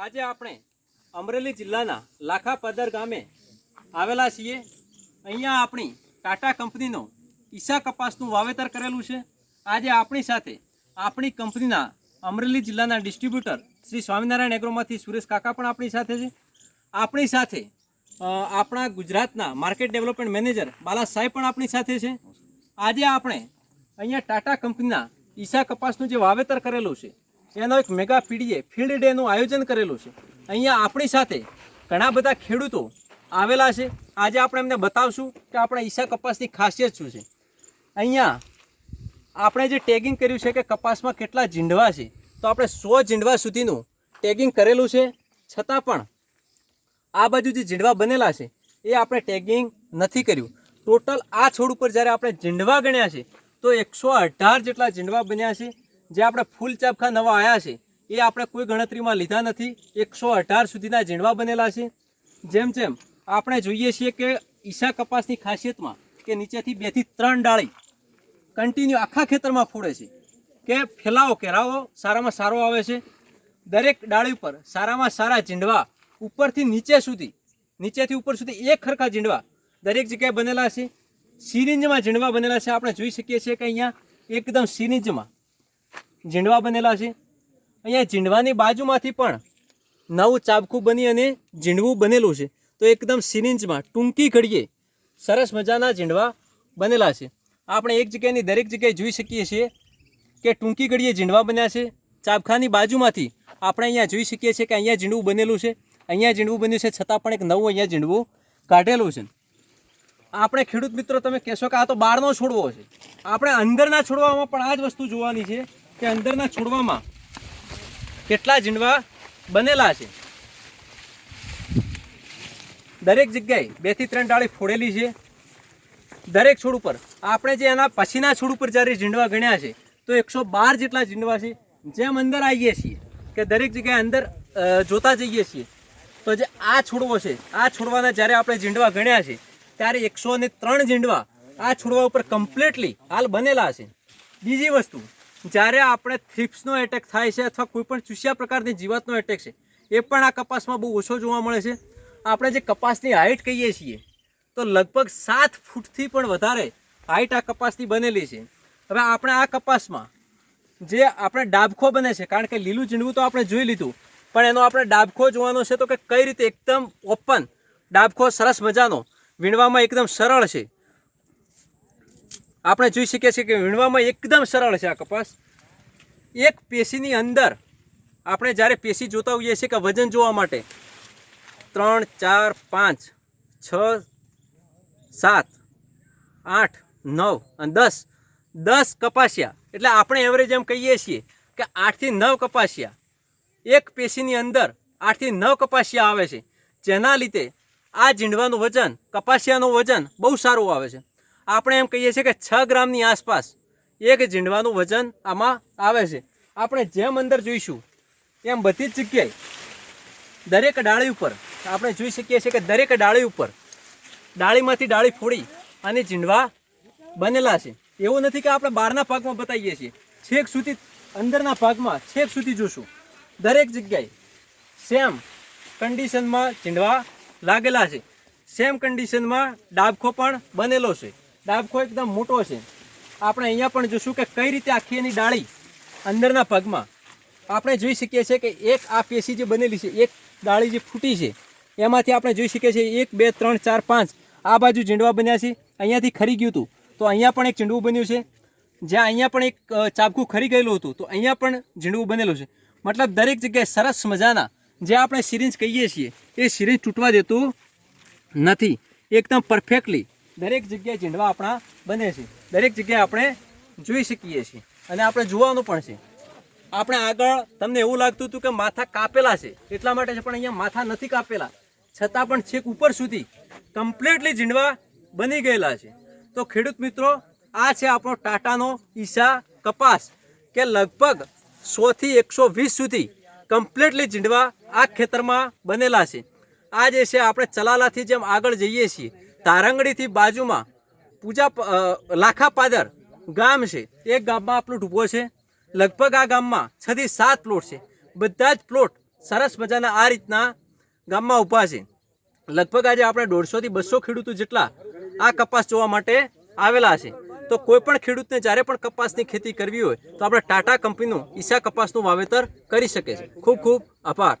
આજે આપણે અમરેલી જિલ્લાના લાખાપદર ગામે આવેલા છીએ. અહીંયા આપણી ટાટા કંપનીનો ઈશા કપાસનું વાવેતર કરેલું છે. આજે આપણી સાથે આપણી કંપનીના અમરેલી જિલ્લાના ડિસ્ટ્રીબ્યુટર શ્રી સ્વામિનારાયણ એગ્રોમાંથી સુરેશ કાકા પણ આપણી સાથે છે. આપણી સાથે આપણા ગુજરાતના માર્કેટ ડેવલપમેન્ટ મેનેજર બાલા સાહેબ પણ આપણી સાથે છે. આજે આપણે અહીંયા ટાટા કંપનીના ઈશા કપાસનું જે વાવેતર કરેલું છે એનો એક મેગા પીડીએ ફિલ્ડ ડેનું આયોજન કરેલું છે. અહીંયા આપણી સાથે ઘણા બધા ખેડૂતો આવેલા છે. આજે આપણે એમને બતાવશું કે આપણા ઈશા કપાસની ખાસિયત શું છે. અહીંયા આપણે જે ટેગિંગ કર્યું છે કે કપાસમાં કેટલા જીંડવા છે, તો આપણે સો જીંડવા સુધીનું ટેગિંગ કરેલું છે. છતાં પણ આ બાજુ જે જીંડવા બનેલા છે, એ આપણે ટેગિંગ નથી કર્યું. ટોટલ આ છોડ ઉપર જ્યારે આપણે જીંડવા ગણ્યા છે, તો એકસો અઢાર જેટલા જીંડવા બન્યા છે. જે આપણે ફૂલ ચાપખા નવા આવ્યા છે, એ આપણે કોઈ ગણતરીમાં લીધા નથી. એકસો અઢાર સુધીના ઝીણવા બનેલા છે. જેમ જેમ આપણે જોઈએ છીએ કે ઈશા કપાસની ખાસિયતમાં કે નીચેથી બેથી ત્રણ ડાળી કન્ટિન્યુ આખા ખેતરમાં ફોડે છે. કે ફેલાવો, કેરાવો, સારામાં સારો આવે છે. દરેક ડાળી ઉપર સારામાં સારા ઝીંડવા ઉપરથી નીચે સુધી, નીચેથી ઉપર સુધી એક ખરખા ઝીંડવા દરેક જગ્યાએ બનેલા છે. સિરિંજમાં ઝીંડવા બનેલા છે. આપણે જોઈ શકીએ છીએ કે અહીંયા એકદમ સિરિંજમાં જીંડવા બનેલા છે. અહીંયા ઝીંડવાની બાજુમાંથી પણ નવું ચાબખું બની અને ઝીંડવું બનેલું છે. તો એકદમ સિરિંજમાં ટૂંકી ઘડીએ સરસ મજાના ઝીંડવા બનેલા છે. આપણે એક જગ્યાની દરેક જગ્યાએ જોઈ શકીએ છીએ કે ટૂંકી ઘડીએ ઝીંડવા બન્યા છે. ચાબખાની બાજુમાંથી આપણે અહીંયા જોઈ શકીએ છીએ કે અહીંયા ઝીંડવું બનેલું છે. અહીંયા ઝીંડવું બન્યું છે છતાં પણ એક નવું અહીંયા ઝીંડવું કાઢેલું છે. આપણે ખેડૂત મિત્રો તમે કહેશો કે આ તો બહારનો છોડવો છે. આપણે અંદરના છોડવામાં પણ આ જ વસ્તુ જોવાની છે. કે અંદરના છોડવામાં કેટલા જીંડવા બનેલા છે? દરેક જગ્યાએ બેથી ત્રણ ડાળી ફોડેલી છે. દરેક છોડ ઉપર આપણે જે એના પછીના છોડ ઉપર જ્યારે જીંડવા ગણ્યા છે, તો એકસો બાર જેટલા જીંડવા છે. જેમ અંદર આવીએ છીએ કે દરેક જગ્યાએ અંદર જોતા જઈએ છીએ, તો જે આ છોડવો છે, આ છોડવાના જ્યારે આપણે જીંડવા ગણ્યા છે, ત્યારે એકસો ને ત્રણ જીંડવા આ છોડવા ઉપર કમ્પ્લીટલી હાલ બનેલા છે. બીજી વસ્તુ જ્યારે આપણે થ્રિપ્સનો એટેક થાય છે અથવા કોઈપણ ચૂસ્યા પ્રકારની જીવાતનો એટેક છે, એ પણ આ કપાસમાં બહુ ઓછો જોવા મળે છે. આપણે જે કપાસની હાઇટ કહીએ છીએ, તો લગભગ સાત ફૂટથી પણ વધારે હાઇટ આ કપાસની બનેલી છે. હવે આપણે આ કપાસમાં જે આપણે ડાબખો બને છે, કારણ કે લીલું ઝીંડવું તો આપણે જોઈ લીધું, પણ એનો આપણે ડાબખો જોવાનો છે તો કે કઈ રીતે એકદમ ઓપન, ડાબખો સરસ મજાનો, વીણવામાં એકદમ સરળ છે. આપણે જોઈ શકીએ છીએ કે વીણવામાં એકદમ સરળ છે આ કપાસ. એક પેશીની અંદર આપણે જ્યારે પેશી જોતા હોઈએ છીએ કે વજન જોવા માટે, ત્રણ, ચાર, પાંચ, છ, સાત, આઠ, નવ અને દસ દસ કપાસિયા. એટલે આપણે એવરેજ એમ કહીએ છીએ કે આઠથી નવ કપાસિયા. એક પેશીની અંદર આઠથી નવ કપાસિયા આવે છે. જેના લીધે આ ઝીંડવાનું વજન, કપાસિયાનું વજન બહુ સારું આવે છે. આપણે એમ કહીએ છીએ કે છ ગ્રામની આસપાસ એક ઝીંડવાનું વજન આમાં આવે છે. આપણે જેમ અંદર જોઈશું, એમ બધી જ જગ્યાએ દરેક ડાળી ઉપર, આપણે જોઈ શકીએ છીએ કે દરેક ડાળી ઉપર ડાળીમાંથી ડાળી ફોડી અને ઝીંડવા બનેલા છે. એવું નથી કે આપણે બહારના ભાગમાં બતાવીએ છીએ. છેક સુધી અંદરના ભાગમાં છેક સુધી જોશું. દરેક જગ્યાએ સેમ કન્ડિશનમાં ચીંડવા લાગેલા છે. સેમ કન્ડિશનમાં ડાબખો પણ બનેલો છે. ડાબખો એકદમ મોટો છે. આપણે અહીંયા પણ જોશું કે કઈ રીતે આખી એની ડાળી અંદરના ભાગમાં. આપણે જોઈ શકીએ છીએ કે એક આ પેશી જે બનેલી છે, એક ડાળી જે ફૂટી છે, એમાંથી આપણે જોઈ શકીએ છીએ એક, બે, ત્રણ, ચાર, પાંચ આ બાજુ ઝીંડવા બન્યા છે. અહીંયાથી ખરી ગયું હતું. તો અહીંયા પણ એક ઝીંડવું બન્યું છે. જ્યાં અહીંયા પણ એક ચાબકું ખરી ગયેલું હતું, તો અહીંયા પણ ઝીંડવું બનેલું છે. મતલબ દરેક જગ્યાએ સરસ મજાના જે આપણે સિરિંજ કહીએ છીએ, એ સિરિંજ તૂટવા દેતું નથી. એકદમ પરફેક્ટલી દરેક જગ્યાએ ઝીંડવા આપણા બને છે. દરેક જગ્યાએ આપણે જોઈ શકીએ છીએ અને આપણે જોવાનું પણ છે. આપણે આગળ તમને એવું લાગતું હતું કે માથા કાપેલા છે. એટલા માટે છે, પણ અહીંયા માથા નથી કાપેલા. છતાં પણ છેક ઉપર સુધી કમ્પ્લીટલી ઝીંડવા બની ગયેલા છે. તો ખેડૂત મિત્રો, આ છે આપણો ટાટાનો ઈશા કપાસ કે લગભગ સોથી એકસો વીસ સુધી કમ્પ્લીટલી ઝીંડવા આ ખેતરમાં બનેલા છે. આ જે છે, આપણે ચલાલાથી જેમ આગળ જઈએ છીએ તારંગડીથી બાજુમાં પૂજા લાખા પાદર ગામ છે. એ ગામમાં આપણો ડૂબો છે. લગભગ આ ગામમાં છ થી સાત પ્લોટ છે. બધા જ પ્લોટ સરસ મજાના આ રીતના ગામમાં ઊભા છે. લગભગ આજે આપણે દોઢસોથી બસો ખેડૂતો જેટલા આ કપાસ જોવા માટે આવેલા છે. તો કોઈ પણ ખેડૂતને જ્યારે પણ કપાસની ખેતી કરવી હોય તો આપણે ટાટા કંપનીનું ઈશા કપાસનું વાવેતર કરી શકે છે. ખૂબ ખૂબ આભાર.